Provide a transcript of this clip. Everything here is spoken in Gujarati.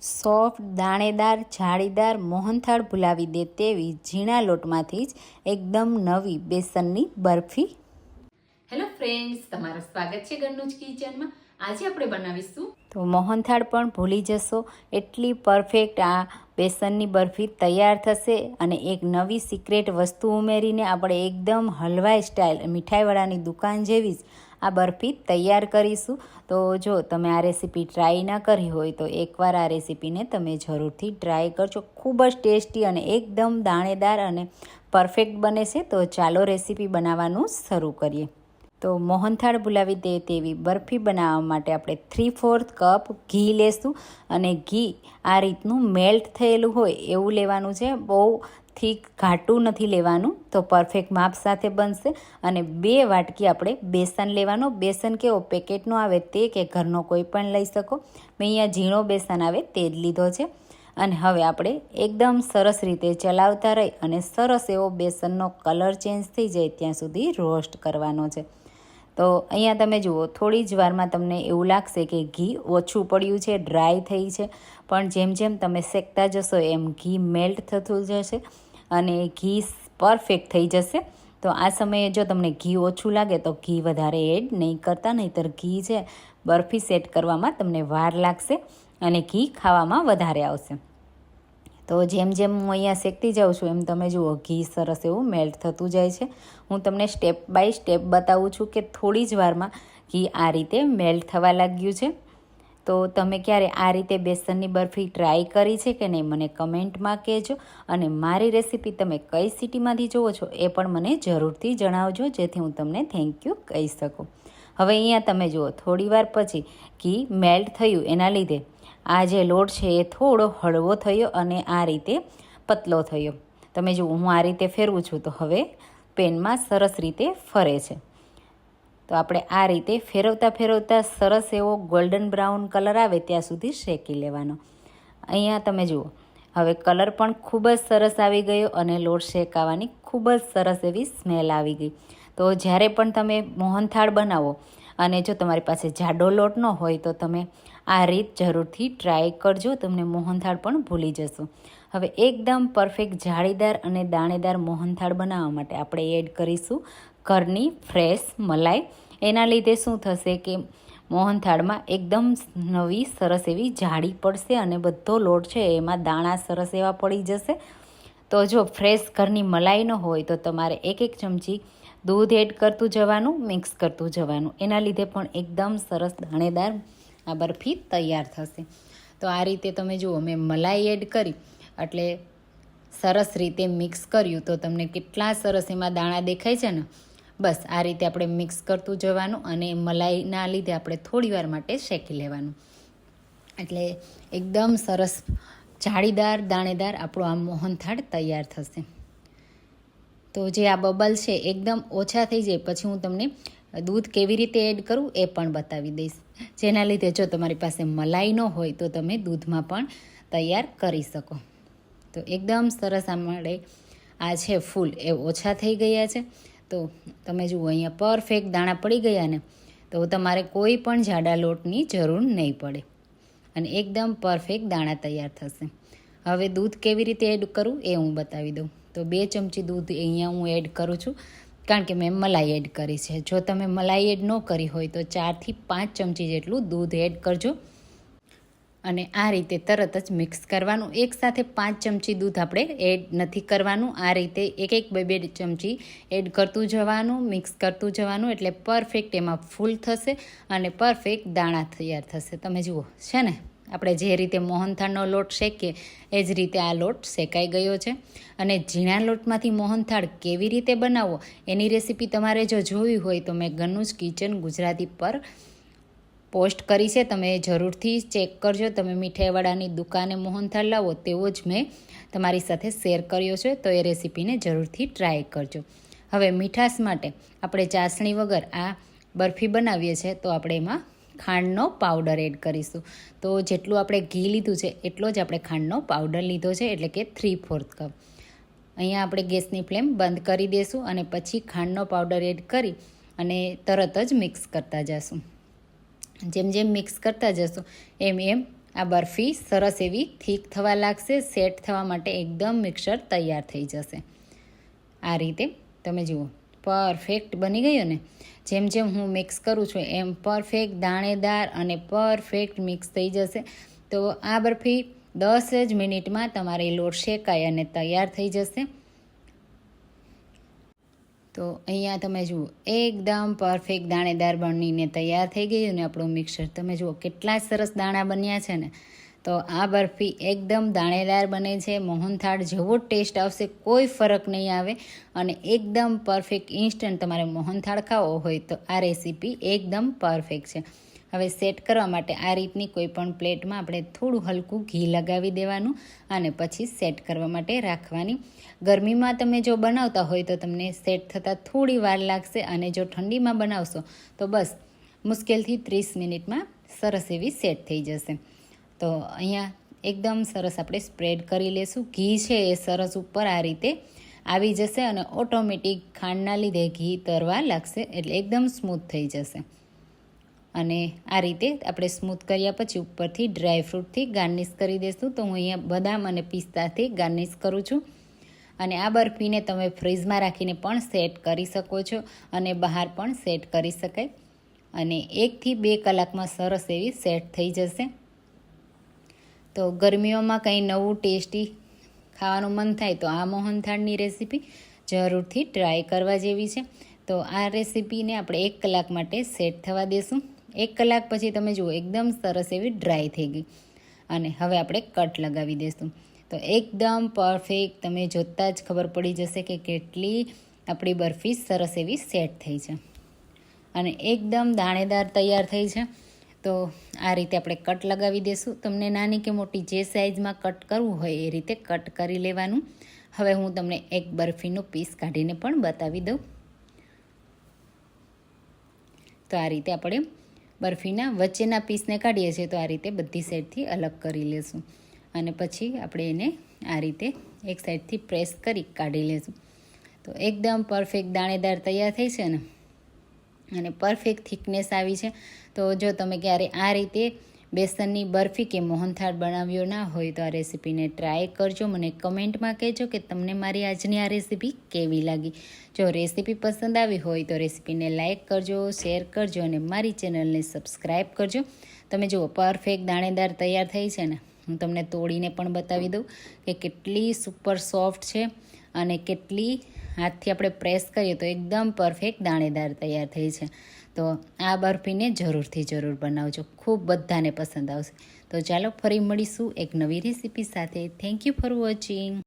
સોફ્ટ દાણેદાર જાળીદાર મોહનથાળ ભૂલાવી દે તેવી ઝીણા લોટમાંથી જ એકદમ નવી બેસનની બરફી. હેલો ફ્રેન્ડ્સ તમારું સ્વાગત છે ઘરનું જ કિચનમાં. આજે આપણે બનાવીશું તો મોહનથાળ પણ ભૂલી જશો એટલી પરફેક્ટ આ બેસનની બરફી તૈયાર થશે અને એક નવી સિક્રેટ વસ્તુ ઉમેરીને આપણે એકદમ હલવાઈ સ્ટાઇલ મીઠાઈવાળાની દુકાન જેવી જ આ બરફી તૈયાર કરીશું. તો જો તમે આ રેસીપી ટ્રાય ના કરી હોય તો એકવાર આ રેસીપીને તમે જરૂરથી ટ્રાય કરજો. ખૂબ જ ટેસ્ટી અને એકદમ દાણેદાર અને પરફેક્ટ બને છે. તો ચાલો રેસીપી બનાવવાનું શરૂ કરીએ. તો મોહનથાળ બોલાવી દે તેવી બરફી બનાવવા માટે આપણે થ્રી ફોર્થ કપ ઘી લેશું. અને ઘી આ રીતનું મેલ્ટ થયેલું હોય એવું લેવાનું છે. બહુ થીક ઘાટું નથી લેવાનું, તો પરફેક્ટ માપ સાથે બનશે. અને બે વાટકી આપણે બેસન લેવાનો. બેસન કેવો? પેકેટનો આવે તે કે ઘરનો કોઈ પણ લઈ શકો. મેં અહીંયા ઝીણો બેસન આવે તે જ લીધો છે. અને હવે આપણે એકદમ સરસ રીતે ચલાવતા રહી અને સરસ એવો બેસનનો કલર ચેન્જ થઈ જાય ત્યાં સુધી રોસ્ટ કરવાનો છે. તો અહીંયા તમે જુઓ, થોડી જ વારમાં તમને એવું લાગશે કે ઘી ઓછું પડ્યું છે ડ્રાય થઈ છે. પણ જેમ જેમ તમે શેકતા જશો, એમ ઘી મેલ્ટ થતું જશે. અને ઘી પરફેક્ટ થઈ જશે. તો આ સમયે જો તમને ઘી ઓછું લાગે તો ઘી વધારે એડ નહીં કરતા, નહીંતર ઘી છે બરફી સેટ કરવામાં તમને વાર લાગશે અને ઘી ખાવામાં વધારે આવશે. તો જેમ જેમ હું અહીંયા શેકતી જાઉં છું, એમ તમે જુઓ, ઘી સરસ એવું મેલ્ટ થતું જાય છે. હું તમને સ્ટેપ બાય સ્ટેપ બતાવું છું કે થોડી જ વારમાં ઘી આ રીતે મેલ્ટ થવા લાગ્યું છે. તો તમે ક્યારે આ રીતે બેસનની બરફી ટ્રાય કરી છે કે નહીં મને કમેન્ટમાં કહેજો અને મારી રેસીપી તમે કઈ સિટીમાંથી જુઓ છો એ પણ મને જરૂરથી જણાવજો જેથી હું તમને થેન્ક યુ કહી શકું. હવે અહીંયા તમે જુઓ, થોડીવાર પછી ઘી મેલ્ટ થયું એના લીધે. આ જે લોટ છે એ થોડો હળવો થયો અને આ રીતે પતલો થયો. તમે જુઓ, હું આ રીતે ફેરવું છું તો હવે પેનમાં સરસ રીતે ફરે છે. તો આપણે આ રીતે ફેરવતા ફેરવતા સરસ એવો ગોલ્ડન બ્રાઉન કલર આવે ત્યાં સુધી શેકી લેવાનો. અહીંયા તમે જુઓ, હવે કલર પણ ખૂબ જ સરસ આવી ગયો અને લોટ શેકાવાની ખૂબ જ સરસ એવી સ્મેલ આવી ગઈ. તો જ્યારે પણ તમે મોહનથાળ બનાવો અને જો તમારી પાસે જાડો લોટ ન હોય તો તમે આ રીત જરૂરથી ટ્રાય કરજો, તમને મોહનથાળ પણ ભૂલી જશો. હવે એકદમ પરફેક્ટ જાળીદાર અને દાણેદાર મોહનથાળ બનાવવા માટે આપણે એડ કરીશું. ઘરની ફ્રેશ મલાઈ. એના લીધે શું થશે કે મોહનથાળમાં એકદમ નવી સરસ એવી જાળી પડશે અને બધો લોટ છે એમાં દાણા સરસ એવા પડી જશે. તો જો ફ્રેશ ઘરની મલાઈ ન હોય તો તમારે એક એક ચમચી દૂધ એડ કરતું જવાનું, મિક્સ કરતું જવાનું. એના લીધે પણ એકદમ સરસ દાણેદાર આ બરફી તૈયાર થશે. તો આ રીતે તમે જુઓ, મેં મલાઈ એડ કરી. એટલે સરસ રીતે મિક્સ કર્યું તો તમને કેટલા સરસ એમાં દાણા દેખાય છે ને? બસ આ રીતે આપણે મિક્સ કરતું જવાનું અને મલાઈના લીધે આપણે થોડી વાર માટે શેકી લેવાનું. એટલે એકદમ સરસ જાળીદાર, દાણેદાર આપણો આ મોહનથાળ તૈયાર થશે. તો જે આ બબલ છે એકદમ ઓછા થઈ જાય, પછી હું તમને દૂધ કેવી રીતે એડ કરું એ પણ બતાવી દઈશ. જેના લીધે જો તમારી પાસે મલાઈ ન હોય તો તમે દૂધમાં પણ તૈયાર કરી શકો. તો એકદમ સરસ મળે આ છે ફૂલ, એ ઓછા થઈ ગયા છે. તો તમે જુઓ, અહીંયા પરફેક્ટ દાણા પડી ગયા ને, તો તમારે કોઈ પણ જાડા લોટની જરૂર નહીં પડે. અને એકદમ પરફેક્ટ દાણા તૈયાર થશે. હવે દૂધ કેવી રીતે એડ કરું એ હું બતાવી દઉં. તો બે ચમચી દૂધ અહીંયા હું એડ કરું છું. કારણ કે મેં મલાઈ એડ કરી છે. જો તમે મલાઈ એડ ન કરી હોય તો ચારથી પાંચ ચમચી જેટલું દૂધ એડ કરજો. અને આ રીતે તરત જ મિક્સ કરવાનું. એકસાથે પાંચ ચમચી દૂધ આપણે એડ નથી કરવાનું. આ રીતે એક એક બે બે ચમચી એડ કરતું જવાનું, મિક્સ કરતું જવાનું એટલે પરફેક્ટ એમાં ફૂલ થશે અને પરફેક્ટ દાણા તૈયાર થશે. તમે જુઓ, છે ને? આપણે જે રીતે મોહનથાળનો લોટ શેકીએ, એ જ રીતે આ લોટ શેકાઈ ગયો છે. અને ઝીણા લોટમાંથી મોહનથાળ કેવી રીતે બનાવવો, એની રેસીપી તમારે જો જોવી હોય તો મેં ગનુજ કિચન ગુજરાતી પર પોસ્ટ કરી છે, તમે જરૂરથી ચેક કરજો. તમે મીઠાઈવાળાની દુકાને મોહનથાળ લાવો તેવો જ મેં તમારી સાથે શેર કર્યો છે, તો એ રેસીપીને જરૂરથી ટ્રાય કરજો. હવે મીઠાશ માટે આપણે ચાસણી વગર આ બરફી બનાવીએ છીએ, તો આપણે એમાં ખાંડનો પાવડર એડ કરીશું. તો જેટલું આપણે ઘી લીધું છે, એટલો જ આપણે ખાંડનો પાવડર લીધો છે, એટલે કે થ્રી ફોર્થ કપ. અહીંયા આપણે ગેસની ફ્લેમ બંધ કરી દઈશું અને પછી ખાંડનો પાવડર એડ કરી અને તરત જ મિક્સ કરતા જઈશું જેમ જેમ મિક્સ કરતા જશો, એમ એમ આ બરફી સરસ એવી થીક થવા લાગશે, સેટ થવા માટે એકદમ મિક્સર તૈયાર થઈ જશે. આ રીતે તમે જુઓ, પરફેક્ટ બની ગયો ને? જેમ જેમ હું મિક્સ કરું છું, એમ પરફેક્ટ દાણેદાર અને પરફેક્ટ મિક્સ થઈ જશે. તો આ બરફી દસ જ મિનિટમાં તમારી લોટ શેકાય અને તૈયાર થઈ જશે. તો અહીંયા તમે જુઓ, એકદમ પરફેક્ટ દાણેદાર બનીને તૈયાર થઈ ગયું ને આપણું મિક્સર તમે જુઓ કેટલા સરસ દાણા બન્યા છે ને. તો આ બરફી એકદમ દાણેદાર બને છે. મોહનથાળ જેવો ટેસ્ટ આવશે, કોઈ ફરક નહીં આવે. અને એકદમ પરફેક્ટ ઇન્સ્ટન્ટ તમારે મોહનથાળ ખાવો હોય તો આ રેસીપી એકદમ પરફેક્ટ છે. હવે સેટ કરવા માટે આ રીતની કોઈપણ પ્લેટમાં આપણે થોડું હલકું ઘી લગાવી દેવાનું અને પછી સેટ કરવા માટે રાખવાની. ગરમીમાં તમે જો બનાવતા હોય તો તમને સેટ થતાં થોડી વાર લાગશે અને જો ઠંડીમાં બનાવશો તો બસ મુશ્કેલથી ત્રીસ મિનિટમાં સરસ એવી સેટ થઈ જશે. તો અહીંયા એકદમ સરસ આપણે સ્પ્રેડ કરી લેશું. ઘી છે એ સરસ ઉપર આ રીતે આવી જશે અને ઓટોમેટિક ખાંડના લીધે ઘી તરવા લાગશે એટલે એકદમ સ્મૂથ થઈ જશે. અને આ રીતે આપણે સ્મૂથ કર્યા પછી ઉપરથી ડ્રાય ફ્રૂટથી ગાર્નિશ કરી દઈશું તો હું અહીંયા બદામ અને પિસ્તાથી ગાર્નિશ કરું છું. અને આ બરફીને તમે ફ્રીજમાં રાખીને પણ સેટ કરી શકો છો અને બહાર પણ સેટ કરી શકાય. અને એકથી બે કલાકમાં સરસ એવી સેટ થઈ જશે. તો ગરમીઓમાં કંઈ નવું ટેસ્ટી ખાવાનું મન થાય તો આ મોહનથાળની રેસીપી જરૂરથી ટ્રાય કરવા જેવી છે. તો આ રેસીપીને આપણે એક કલાક માટે સેટ થવા દેશું. એક કલાક પછી તમે જુઓ, એકદમ સરસ એવી ડ્રાય થઈ ગઈ. અને હવે આપણે કટ લગાવી દઈશું તો એકદમ પરફેક્ટ તમે જોતાં જ ખબર પડી જશે કે કેટલી આપણી બરફી સરસ એવી સેટ થઈ છે. અને એકદમ દાણેદાર તૈયાર થઈ છે. તો આ રીતે આપણે કટ લગાવી દઈશું તમને નાની કે મોટી જે સાઇઝમાં કટ કરવું હોય એ રીતે કટ કરી લેવાનું. હવે હું તમને એક બરફીનો પીસ કાઢીને પણ બતાવી દઉં. તો આ રીતે આપણે બરફીના વચ્ચેના પીસને કાઢીએ છીએ તો આ રીતે બધી સાઈડથી અલગ કરી લેશું. અને પછી આપણે એને આ રીતે એક સાઈડથી પ્રેસ કરી કાઢી લેશું. તો એકદમ પરફેક્ટ દાણેદાર તૈયાર થઈ છે ને? અને પરફેક્ટ થિકનેસ આવી છે. તો જો તમે ક્યારે આ રીતે બેસનની બરફી કે મોહનથાળ બનાવ્યો ના હોય તો આ રેસીપીને ટ્રાય કરજો. મને કમેન્ટમાં કહેજો કે તમને મારી આજની આ રેસીપી કેવી લાગી. જો રેસીપી પસંદ આવી હોય તો રેસીપીને લાઇક કરજો શેર કરજો અને મારી ચેનલને સબસ્ક્રાઈબ કરજો. તમે જુઓ પરફેક્ટ દાણેદાર તૈયાર થઈ છે ને. હું તમને તોડીને પણ બતાવી દઉં કે કેટલી સુપર સોફ્ટ છે અને કેટલી હાથથી આપણે પ્રેસ કરીએ તો એકદમ પરફેક્ટ દાણેદાર તૈયાર થઈ છે. તો આ બરફીને જરૂરથી જરૂર બનાવજો. ખૂબ બધાને પસંદ આવશે. તો ચાલો ફરી મળીશું એક નવી રેસીપી સાથે. Thank you for watching